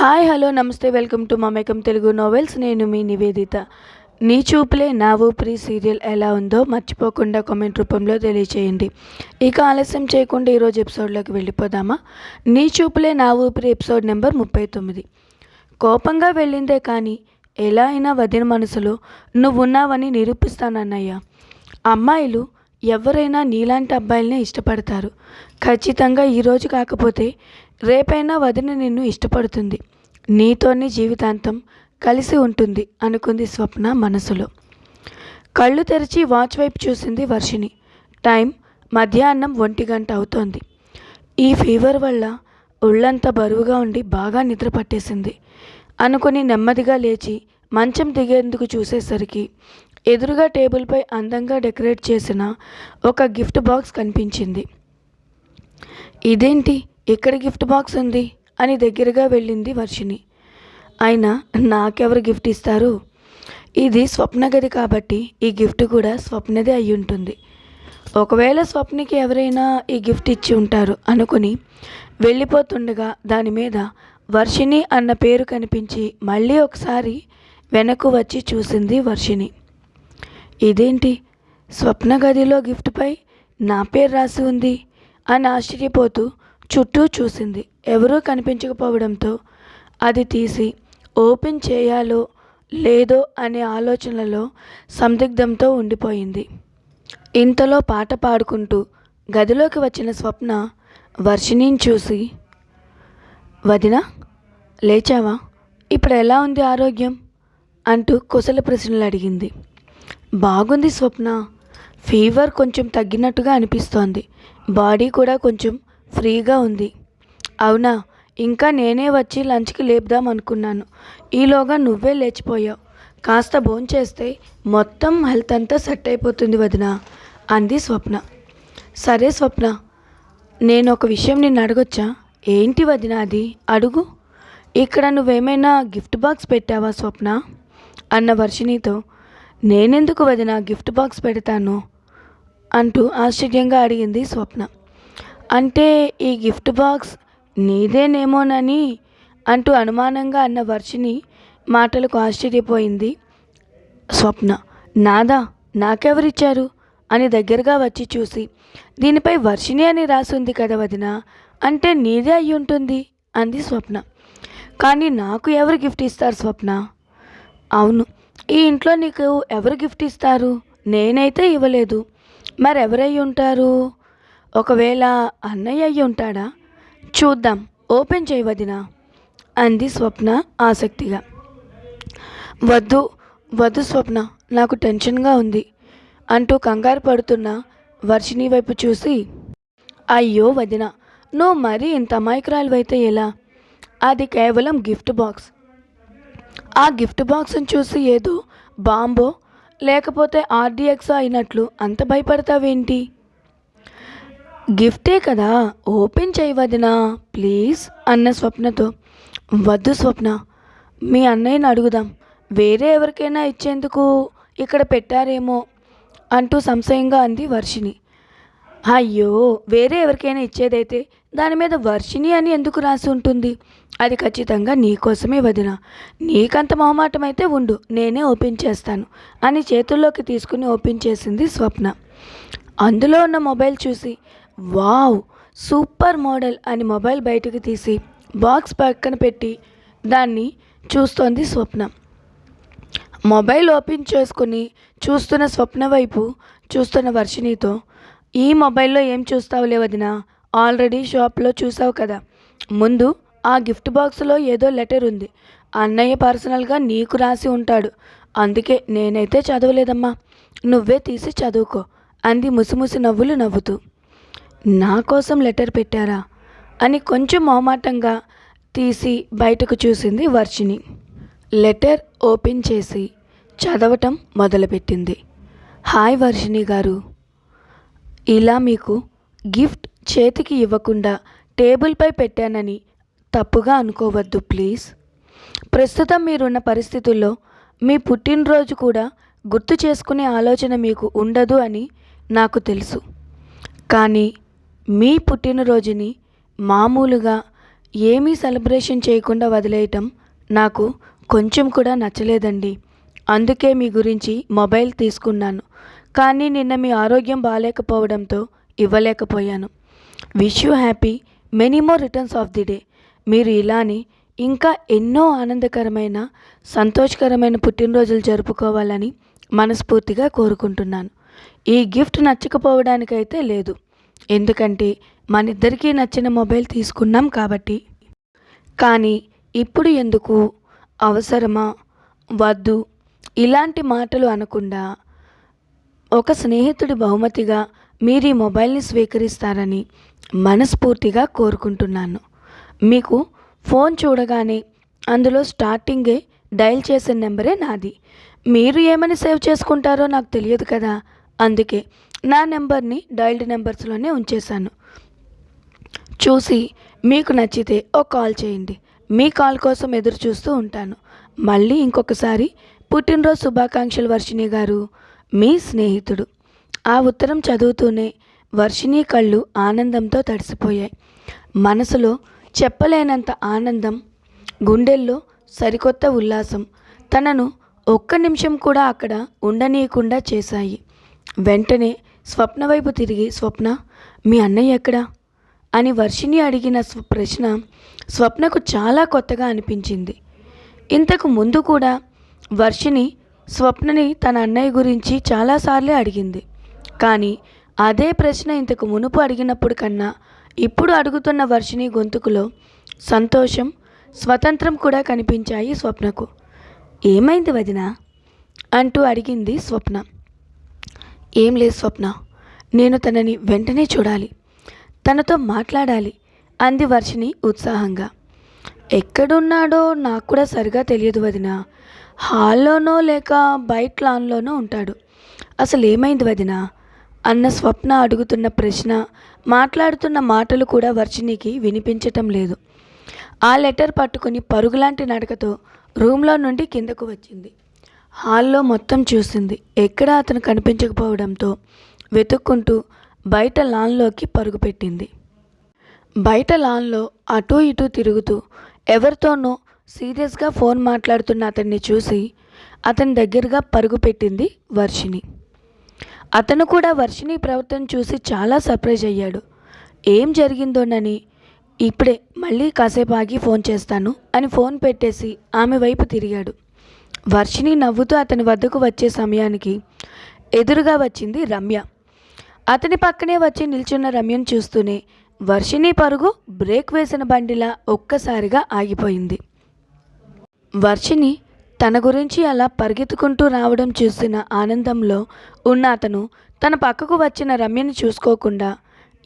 Hi hello నమస్తే welcome to Mamekam Telugu novels. నేను మీ నివేదిత. నీ చూపులే నా ఊపిరి సీరియల్ ఎలా ఉందో మర్చిపోకుండా కామెంట్ రూపంలో తెలియచేయండి. ఇక ఆలస్యం చేయకుండా ఈరోజు ఎపిసోడ్లోకి వెళ్ళిపోదామా? నీ చూపులే నా ఊపిరి ఎపిసోడ్ నెంబర్ ముప్పై తొమ్మిది. కోపంగా వెళ్ళిందే కానీ ఎలా అయినా వదిన మనసులో నువ్వున్నావని నిరూపిస్తానన్నయ్య. అమ్మాయిలు ఎవరైనా నీలాంటి అబ్బాయిలనే ఇష్టపడతారు. ఖచ్చితంగా ఈరోజు కాకపోతే రేపైనా వదిన నిన్ను ఇష్టపడుతుంది. నీతోనే జీవితాంతం కలిసి ఉంటుంది అనుకుంది స్వప్న మనసులో. కళ్ళు తెరిచి వాచ్ వైపు చూసింది వర్షిణి. టైం మధ్యాహ్నం ఒంటి గంట అవుతోంది. ఈ ఫీవర్ వల్ల ఒళ్ళంతా బరువుగా ఉండి బాగా నిద్ర పట్టేసింది. అనుకుని నెమ్మదిగా లేచి మంచం దిగేందుకు చూసేసరికి ఎదురుగా టేబుల్పై అందంగా డెకరేట్ చేసిన ఒక గిఫ్ట్ బాక్స్ కనిపించింది. ఇదేంటి? ఇక్కడ గిఫ్ట్ బాక్స్ ఉంది అని దగ్గరగా వెళ్ళింది వర్షిణి. అయినా నాకెవరు గిఫ్ట్ ఇస్తారు? ఇది స్వప్న గది కాబట్టి ఈ గిఫ్ట్ కూడా స్వప్నదే అయి ఉంటుంది ఒకవేళ స్వప్నకి ఎవరైనా ఈ గిఫ్ట్ ఇచ్చి ఉంటారు అనుకుని వెళ్ళిపోతుండగా దాని మీద వర్షిణి అన్న పేరు కనిపించి మళ్ళీ ఒకసారి వెనక్కు వచ్చి చూసింది వర్షిణి. ఇదేంటి? స్వప్న గదిలో గిఫ్ట్పై నా పేరు రాసి ఉంది అని ఆశ్చర్యపోతూ చుట్టూ చూసింది. ఎవరూ కనిపించకపోవడంతో అది తీసి ఓపెన్ చేయాలో లేదో అనే ఆలోచనలో సందిగ్ధంతో ఉండిపోయింది. ఇంతలో పాట పాడుకుంటూ గదిలోకి వచ్చిన స్వప్న వర్షిణిని చూసి వదిన లేచావా? ఇప్పుడు ఎలా ఉంది ఆరోగ్యం? అంటూ కుశల ప్రశ్నలు అడిగింది. బాగుంది స్వప్న. ఫీవర్ కొంచెం తగ్గినట్టుగా అనిపిస్తోంది. బాడీ కూడా కొంచెం ఫ్రీగా ఉంది. అవునా? ఇంకా నేనే వచ్చి లంచ్కి లేపుదాం అనుకున్నాను. ఈలోగా నువ్వే లేచిపోయావు. కాస్త భోంచేస్తే మొత్తం హెల్త్ అంతా సెట్ అయిపోతుంది వదిన అంది స్వప్న. సరే స్వప్న నేను ఒక విషయం నిన్ను అడగొచ్చా? ఏంటి వదిన అది? అడుగు. ఇక్కడ నువ్వేమైనా గిఫ్ట్ బాక్స్ పెట్టావా స్వప్న? అన్న వర్షిణితో నేనెందుకు వదిన గిఫ్ట్ బాక్స్ పెడతాను? అంటూ ఆశ్చర్యంగా అడిగింది స్వప్న. అంటే ఈ గిఫ్ట్ బాక్స్ నీదేనేమోనని అంటూ అనుమానంగా అన్న వర్షిని మాటలకు ఆశ్చర్యపోయింది. స్వప్న నాదా నాకెవరిచ్చారు? అని దగ్గరగా వచ్చి చూసి దీనిపై వర్షిణి అని రాసుంది కదా వదిన అంటే నీదే అయి ఉంటుంది అంది స్వప్న. కానీ నాకు ఎవరు గిఫ్ట్ ఇస్తారు స్వప్న? అవును ఈ ఇంట్లో నీకు ఎవరు గిఫ్ట్ ఇస్తారు? నేనైతే ఇవ్వలేదు. మరెవరై ఉంటారు? ఒకవేళ అన్నయ్య అయ్యి ఉంటాడా? చూద్దాం ఓపెన్ చేయవదినా అంది స్వప్న ఆసక్తిగా. వద్దు వద్దు స్వప్న నాకు టెన్షన్గా ఉంది అంటూ కంగారు పడుతున్న వర్షిణి వైపు చూసి అయ్యో వదిన నువ్వు మరీ ఇంత అమాయకురాలివైతే ఎలా? అది కేవలం గిఫ్ట్ బాక్స్. ఆ గిఫ్ట్ బాక్స్ని చూసి ఏదో బాంబో లేకపోతే ఆర్డిఎక్స్ అయినట్లు అంత భయపడతావేంటి? గిఫ్టే కదా. ఓపెన్ చేయవదినా ప్లీజ్ అన్న స్వప్నతో. వద్దు స్వప్న. మీ అన్నయ్యని అడుగుదాం. వేరే ఎవరికైనా ఇచ్చేందుకు ఇక్కడ పెట్టారేమో అంటూ సంశయంగా అంది వర్షిణి. అయ్యో వేరే ఎవరికైనా ఇచ్చేదైతే దాని మీద వర్షిణి అని ఎందుకు రాసి ఉంటుంది? అది ఖచ్చితంగా నీకోసమే వదిన. నీకంత మొహమాటం అయితే ఉండు నేనే ఓపెన్ చేస్తాను అని చేతుల్లోకి తీసుకుని ఓపెన్ చేసింది స్వప్న. అందులో ఉన్న మొబైల్ చూసి వావ్ సూపర్ మోడల్ అని మొబైల్ బయటకు తీసి బాక్స్ పక్కన పెట్టి దాన్ని చూస్తోంది స్వప్న. మొబైల్ ఓపెన్ చేసుకుని చూస్తున్న స్వప్న వైపు చూస్తున్న వర్షిణితో ఈ మొబైల్లో ఏం చూస్తావులే వదిన? ఆల్రెడీ షాప్లో చూసావు కదా. ముందు ఆ గిఫ్ట్ బాక్స్లో ఏదో లెటర్ ఉంది. అన్నయ్య పర్సనల్గా నీకు రాసి ఉంటాడు. అందుకే నేనైతే చదవలేదమ్మా. నువ్వే తీసి చదువుకో అంది ముసిముసి నవ్వులు నవ్వుతూ. నా కోసం లెటర్ పెట్టారా? అని కొంచెం మొహమాటంగా తీసి బయటకు చూసింది వర్షిణి. లెటర్ ఓపెన్ చేసి చదవటం మొదలుపెట్టింది. హాయ్ వర్షిణి గారు. ఇలా మీకు గిఫ్ట్ చేతికి ఇవ్వకుండా టేబుల్పై పెట్టానని తప్పుగా అనుకోవద్దు ప్లీజ్. ప్రస్తుతం మీరున్న పరిస్థితుల్లో మీ పుట్టినరోజు కూడా గుర్తు చేసుకునే ఆలోచన మీకు ఉండదు అని నాకు తెలుసు. కానీ మీ పుట్టినరోజుని మామూలుగా ఏమీ సెలబ్రేషన్ చేయకుండా వదిలేయటం నాకు కొంచెం కూడా నచ్చలేదండి. అందుకే మీ గురించి మొబైల్ తీసుకున్నాను. కానీ నిన్న మీ ఆరోగ్యం బాగాలేకపోవడంతో ఇవ్వలేకపోయాను. Wish you happy many more returns of the day. మీరు ఇలానే ఇంకా ఎన్నో ఆనందకరమైన సంతోషకరమైన పుట్టినరోజులు జరుపుకోవాలని మనస్ఫూర్తిగా కోరుకుంటున్నాను. ఈ గిఫ్ట్ నచ్చకపోవడానికైతే లేదు. ఎందుకంటే మనిద్దరికీ నచ్చిన మొబైల్ తీసుకున్నాం కాబట్టి. కానీ ఇప్పుడు ఎందుకు? అవసరమా? వద్దు. ఇలాంటి మాటలు అనకుండా ఒక స్నేహితుడి బహుమతిగా మీరు ఈ మొబైల్ని స్వీకరిస్తారని మనస్ఫూర్తిగా కోరుకుంటున్నాను. మీకు ఫోన్ చూడగానే అందులో స్టార్టింగే డయల్ చేసిన నెంబరే నాది. మీరు ఏమని సేవ్ చేసుకుంటారో నాకు తెలియదు కదా? అందుకే నా నెంబర్ని డైల్డ్ నెంబర్స్లోనే ఉంచేశాను. చూసి మీకు నచ్చితే ఓ కాల్ చేయండి. మీ కాల్ కోసం ఎదురు చూస్తూ ఉంటాను. మళ్ళీ ఇంకొకసారి పుట్టినరోజు శుభాకాంక్షలు వర్షిణి గారు మీ స్నేహితుడు. ఆ ఉత్తరం చదువుతూనే వర్షిణి కళ్ళు ఆనందంతో తడిసిపోయాయి. మనసులో చెప్పలేనంత ఆనందం గుండెల్లో సరికొత్త ఉల్లాసం తనను ఒక్క నిమిషం కూడా అక్కడ ఉండనీయకుండా చేశాయి. వెంటనే స్వప్న వైపు తిరిగి స్వప్న మీ అన్నయ్య ఎక్కడా? అని వర్షిని అడిగిన ప్రశ్న స్వప్నకు చాలా కొత్తగా అనిపించింది. ఇంతకు ముందు కూడా వర్షిని స్వప్నని తన అన్నయ్య గురించి చాలాసార్లే అడిగింది. కానీ అదే ప్రశ్న ఇంతకు మునుపు అడిగినప్పుడు కన్నా ఇప్పుడు అడుగుతున్న వర్షిని గొంతుకులో సంతోషం స్వతంత్రం కూడా కనిపించాయి స్వప్నకు. ఏమైంది వదిన? అంటూ అడిగింది స్వప్న. ఏం లేదు స్వప్న. నేను తనని వెంటనే చూడాలి. తనతో మాట్లాడాలి అంది వర్షిని ఉత్సాహంగా. ఎక్కడున్నాడో నాకు కూడా సరిగా తెలియదు వదిన. హాల్లోనో లేక బయట లాన్లోనో ఉంటాడు. అసలు ఏమైంది వదిన? అన్న స్వప్న అడుగుతున్న ప్రశ్న మాట్లాడుతున్న మాటలు కూడా వర్షినికి వినిపించటం లేదు. ఆ లెటర్ పట్టుకుని పరుగులాంటి నడకతో రూమ్లో నుండి కిందకు వచ్చింది. హాల్లో మొత్తం చూసింది. ఎక్కడా అతను కనిపించకపోవడంతో వెతుక్కుంటూ బయట లాన్లోకి పరుగుపెట్టింది. బయట లాన్లో అటూ ఇటూ తిరుగుతూ ఎవరితోనో సీరియస్గా ఫోన్ మాట్లాడుతున్న అతన్ని చూసి అతని దగ్గరగా పరుగుపెట్టింది వర్షిని అతను కూడా వర్షిని ప్రవర్తన చూసి చాలా సర్ప్రైజ్ అయ్యాడు. ఏం జరిగిందోనని ఇప్పుడే మళ్ళీ కాసేపు ఆగి ఫోన్ చేస్తాను అని ఫోన్ పెట్టేసి ఆమె వైపు తిరిగాడు. వర్షిని నవ్వుతూ అతని వద్దకు వచ్చే సమయానికి ఎదురుగా వచ్చింది రమ్య. అతని పక్కనే వచ్చి నిల్చున్న రమ్యను చూస్తూనే వర్షిని పరుగు బ్రేక్ వేసిన బండిలా ఒక్కసారిగా ఆగిపోయింది. వర్షిని తన గురించి అలా పరిగెత్తుకుంటూ రావడం చూసిన ఆనందంలో ఉన్న అతను తన పక్కకు వచ్చిన రమ్యని చూసుకోకుండా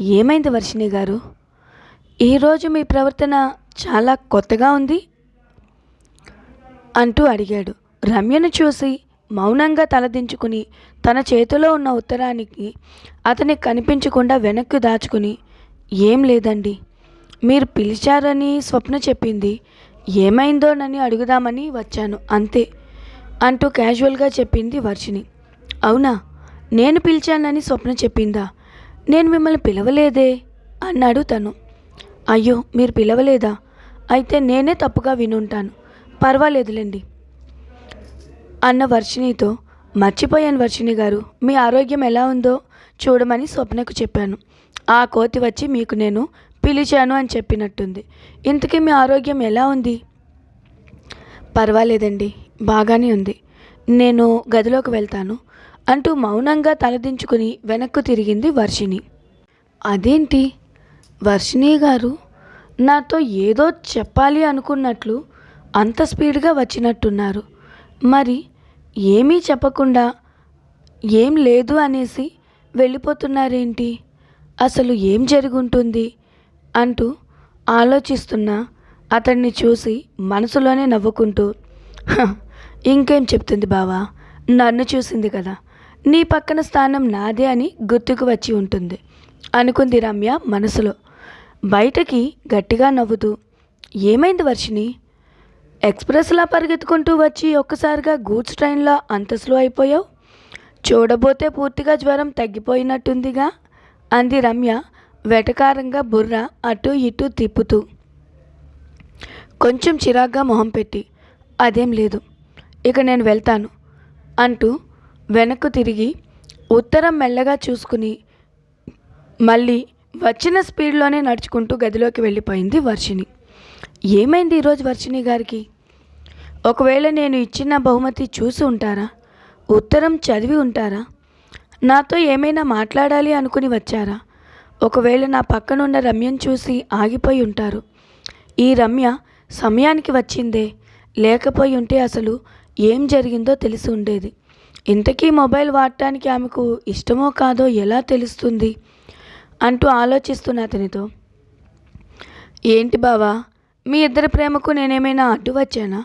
ఏమైంది వర్షిణి గారు? ఈరోజు మీ ప్రవర్తన చాలా కొత్తగా ఉంది అంటూ అడిగాడు. రమ్యను చూసి మౌనంగా తలదించుకుని తన చేతిలో ఉన్న ఉత్తరానికి అతనికి కనిపించకుండా వెనక్కి దాచుకుని ఏం లేదండి మీరు పిలిచారని స్వప్న చెప్పింది. ఏమైందోనని అడుగుదామని వచ్చాను అంతే అంటూ క్యాజువల్గా చెప్పింది వర్షిని అవునా నేను పిలిచానని స్వప్న చెప్పిందా? నేను మిమ్మల్ని పిలవలేదే? అన్నాడు తను. అయ్యో మీరు పిలవలేదా? అయితే నేనే తప్పుగా వినుంటాను. పర్వాలేదులేండి అన్న వర్షినితో మర్చిపోయాను వర్షిని గారు మీ ఆరోగ్యం ఎలా ఉందో చూడమని స్వప్నకు చెప్పాను. ఆ కోతి వచ్చి మీకు నేను పిలిచాను అని చెప్పినట్టుంది. ఇంతకీ మీ ఆరోగ్యం ఎలా ఉంది? పర్వాలేదండి బాగానే ఉంది. నేను గదిలోకి వెళ్తాను అంటూ మౌనంగా తలదించుకుని వెనక్కు తిరిగింది వర్షిణి. అదేంటి? వర్షిణి గారు నాతో ఏదో చెప్పాలి అనుకున్నట్లు అంత స్పీడ్గా వచ్చినట్టున్నారు. మరి ఏమీ చెప్పకుండా ఏం లేదు అనేసి వెళ్ళిపోతున్నారేంటి? అసలు ఏం జరుగుంటుంది? అంటూ ఆలోచిస్తున్న అతన్ని చూసి మనసులోనే నవ్వుకుంటూ ఇంకేం చెప్తుంది బావా? నన్ను చూసింది కదా. నీ పక్కన స్థానం నాదే అని గుర్తుకు వచ్చి ఉంటుంది అనుకుంది రమ్య మనసులో. బయటకి గట్టిగా నవ్వుతూ ఏమైంది వర్షిని ఎక్స్ప్రెస్లా పరిగెత్తుకుంటూ వచ్చి ఒక్కసారిగా గూడ్స్ ట్రైన్లో అంత స్లో అయిపోయావు? చూడబోతే పూర్తిగా జ్వరం తగ్గిపోయినట్టుందిగా? అంది రమ్య వెటకారంగా బుర్ర అటు ఇటు తిప్పుతూ. కొంచెం చిరాగ్గా మొహం పెట్టి అదేం లేదు ఇక నేను వెళ్తాను అంటూ వెనక్కు తిరిగి ఉత్తరం మెల్లగా చూసుకుని మళ్ళీ వచ్చిన స్పీడ్లోనే నడుచుకుంటూ గదిలోకి వెళ్ళిపోయింది వర్షిణి. ఏమైంది ఈరోజు వర్షిణి గారికి? ఒకవేళ నేను ఇచ్చిన బహుమతి చూసి ఉంటారా? ఉత్తరం చదివి ఉంటారా? నాతో ఏమైనా మాట్లాడాలి అనుకుని వచ్చారా? ఒకవేళ నా పక్కనున్న రమ్యను చూసి ఆగిపోయి ఉంటారు. ఈ రమ్య సమయానికి వచ్చిందే లేకపోయి ఉంటే అసలు ఏం జరిగిందో తెలిసి ఉండేది. ఇంతకీ మొబైల్ వాడటానికి ఆమెకు ఇష్టమో కాదో ఎలా తెలుస్తుంది? అంటూ ఆలోచిస్తున్న అతనితో. ఏంటి బావా మీ ఇద్దరి ప్రేమకు నేనేమైనా అడ్డు వచ్చానా?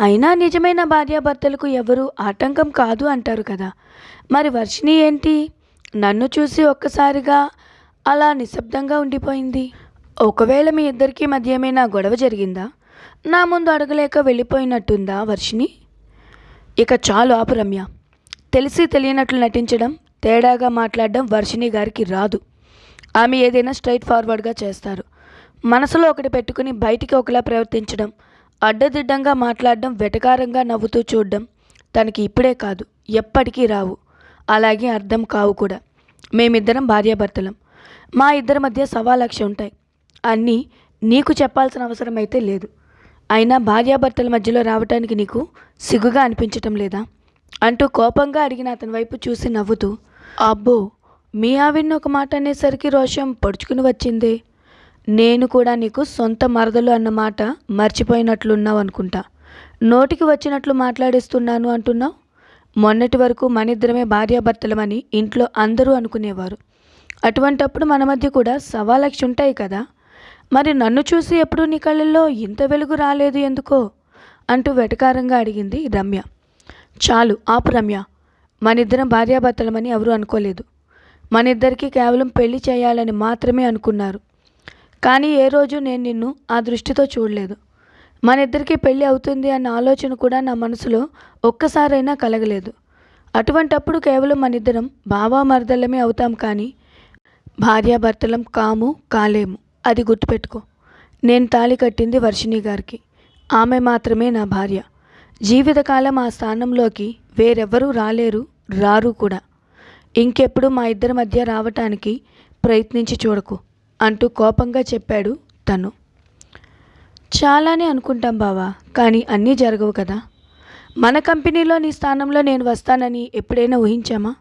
అయినా నిజమైన భార్యాభర్తలకు ఎవరు ఆటంకం కాదు అంటారు కదా. మరి వర్షిణి ఏంటి? నన్ను చూసి ఒక్కసారిగా అలా నిశ్శబ్దంగా ఉండిపోయింది. ఒకవేళ మీ ఇద్దరికీ మధ్య ఏమైనా గొడవ జరిగిందా? నా ముందు అడగలేక వెళ్ళిపోయినట్టుందా వర్షిణి? ఇక చాలు ఆపు రమ్య. తెలిసి తెలియనట్లు నటించడం తేడాగా మాట్లాడడం వర్షిణి గారికి రాదు. ఆమె ఏదైనా స్ట్రైట్ ఫార్వర్డ్గా చేస్తారు. మనసులో ఒకటి పెట్టుకుని బయటికి ఒకలా ప్రవర్తించడం అడ్డదిడ్డంగా మాట్లాడడం వెటకారంగా నవ్వుతూ చూడడం తనకి ఇప్పుడే కాదు ఎప్పటికీ రావు. అలాగే అర్థం కావు కూడా. మేమిద్దరం భార్యాభర్తలం. మా ఇద్దరి మధ్య సవాలక్ష ఉంటాయి. అన్నీ నీకు చెప్పాల్సిన అవసరం అయితే లేదు. అయినా భార్యాభర్తల మధ్యలో రావటానికి నీకు సిగ్గుగా అనిపించటం లేదా? అంటూ కోపంగా అడిగిన అతని వైపు చూసి నవ్వుతూ అబ్బో మీ ఆవిడ్ని ఒక మాట అనేసరికి రోషం పడుచుకుని వచ్చిందే. నేను కూడా నీకు సొంత మరదలు అన్న మాట మర్చిపోయినట్లున్నావు అనుకుంటా నోటికి వచ్చినట్లు మాట్లాడేస్తున్నాను అంటున్నావు? మొన్నటి వరకు మనిద్దరమే భార్యాభర్తలమని ఇంట్లో అందరూ అనుకునేవారు. అటువంటప్పుడు మన మధ్య కూడా సవాలక్ష ఉంటాయి కదా. మరి నన్ను చూసి ఎప్పుడు నీ కళ్ళల్లో ఇంత వెలుగు రాలేదు ఎందుకో? అంటూ వెటకారంగా అడిగింది రమ్య. చాలు ఆపు రమ్య. మనిద్దరం భార్యాభర్తలమని ఎవరూ అనుకోలేదు. మనిద్దరికీ కేవలం పెళ్ళి చేయాలని మాత్రమే అనుకున్నారు. కానీ ఏ రోజు నేను నిన్ను ఆ దృష్టితో చూడలేదు. మన ఇద్దరికీ పెళ్ళి అవుతుంది అన్న ఆలోచన కూడా నా మనసులో ఒక్కసారైనా కలగలేదు. అటువంటప్పుడు కేవలం మనిద్దరం బావా మరదలమే అవుతాం కానీ భార్యాభర్తలం కాము కాలేము. అది గుర్తుపెట్టుకో. నేను తాళి కట్టింది వర్షిణి గారికి. ఆమె మాత్రమే నా భార్య. జీవితకాలం ఆ స్థానంలోకి వేరెవ్వరూ రాలేరు రారు కూడా. ఇంకెప్పుడు మా ఇద్దరి మధ్య రావటానికి ప్రయత్నించి చూడకు. అంటూ కోపంగా చెప్పాడు తను. చాలానే అనుకుంటాం బావా కానీ అన్నీ జరగవు కదా. మన కంపెనీలో నీ స్థానంలో నేను వస్తానని ఎప్పుడైనా ఊహించామా?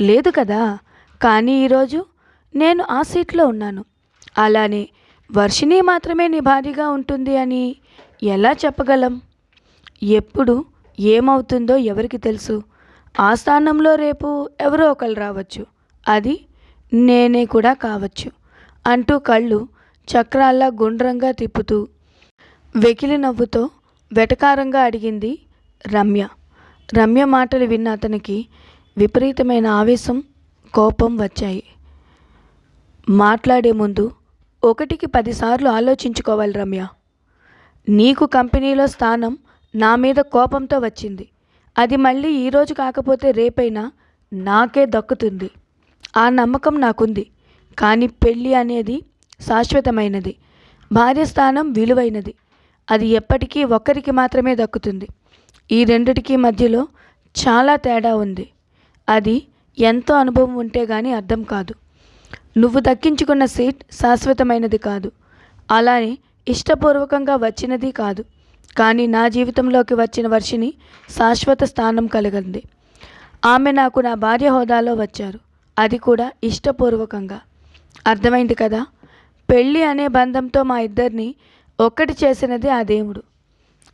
లేదు కదా. కానీ ఈరోజు నేను ఆ సీట్లో ఉన్నాను. అలానే వర్షిణి మాత్రమే నీ భారీగా ఉంటుంది అని ఎలా చెప్పగలం? ఎప్పుడు ఏమవుతుందో ఎవరికి తెలుసు. ఆ స్థానంలో రేపు ఎవరో ఒకరు రావచ్చు. అది నేనే కూడా కావచ్చు. అంటూ కళ్ళు చక్రాల్లా గుండ్రంగా తిప్పుతూ వెకిలి నవ్వుతో వెటకారంగా అడిగింది రమ్య. రమ్య మాటలు విన్న అతనికి విపరీతమైన ఆవేశం కోపం వచ్చాయి. మాట్లాడే ముందు ఒకటికి పదిసార్లు ఆలోచించుకోవాలి రమ్య. నీకు కంపెనీలో స్థానం నా మీద కోపంతో వచ్చింది. అది మళ్ళీ ఈరోజు కాకపోతే రేపైనా నాకే దక్కుతుంది. ఆ నమ్మకం నాకుంది. కానీ పెళ్ళి అనేది శాశ్వతమైనది. భార్య స్థానం విలువైనది. అది ఎప్పటికీ ఒక్కరికి మాత్రమే దక్కుతుంది. ఈ రెండిటికి మధ్యలో చాలా తేడా ఉంది. అది ఎంతో అనుభవం ఉంటే కానీ అర్థం కాదు. నువ్వు దక్కించుకున్న సీట్ శాశ్వతమైనది కాదు. అలానే ఇష్టపూర్వకంగా వచ్చినది కాదు. కానీ నా జీవితంలోకి వచ్చిన వర్షిని శాశ్వత స్థానం కలిగింది. ఆమె నాకు నా భార్య హోదాలో వచ్చారు. అది కూడా ఇష్టపూర్వకంగా. అర్థమైంది కదా? పెళ్ళి అనే బంధంతో మా ఇద్దరిని ఒక్కటి చేసినది ఆ దేవుడు.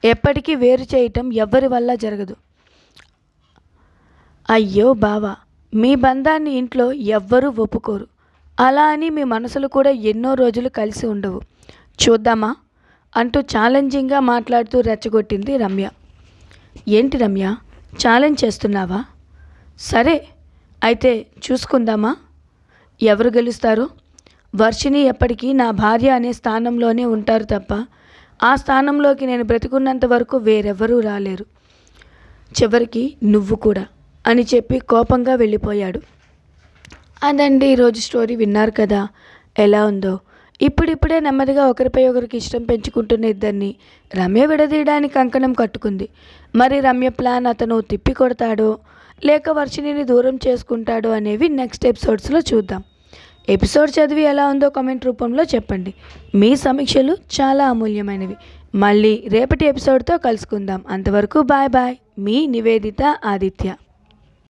ఎప్పటికీ వేరు చేయటం ఎవ్వరి వల్ల జరగదు. అయ్యో బావా మీ బంధాన్ని ఇంట్లో ఎవ్వరూ ఒప్పుకోరు. అలా అని మీ మనసులు కూడా ఎన్నో రోజులు కలిసి ఉండవు. చూద్దామా? అంటూ ఛాలెంజింగ్గా మాట్లాడుతూ రెచ్చగొట్టింది రమ్య. ఏంటి రమ్య? ఛాలెంజ్ చేస్తున్నావా? సరే అయితే చూసుకుందామా? ఎవరు గెలుస్తారో? వర్షిని ఎప్పటికీ నా భార్య అనే స్థానంలోనే ఉంటారు తప్ప ఆ స్థానంలోకి నేను బ్రతికున్నంత వరకు వేరెవ్వరూ రాలేరు. చివరికి నువ్వు కూడా అని చెప్పి కోపంగా వెళ్ళిపోయాడు. అదండి ఈరోజు స్టోరీ విన్నారు కదా ఎలా ఉందో. ఇప్పుడిప్పుడే నెమ్మదిగా ఒకరిపై ఒకరికి ఇష్టం పెంచుకుంటున్న ఇద్దరిని రమ్య విడదీయడానికి కంకణం కట్టుకుంది. మరి రమ్య ప్లాన్ అతను తిప్పి కొడతాడో లేక వర్షిణిని దూరం చేసుకుంటాడో అనేవి నెక్స్ట్ ఎపిసోడ్స్లో చూద్దాం. ఎపిసోడ్ చదివి ఎలా ఉందో కమెంట్ రూపంలో చెప్పండి. మీ సమీక్షలు చాలా అమూల్యమైనవి. మళ్ళీ రేపటి ఎపిసోడ్తో కలుసుకుందాం. అంతవరకు బాయ్ బాయ్. మీ నివేదిత ఆదిత్య.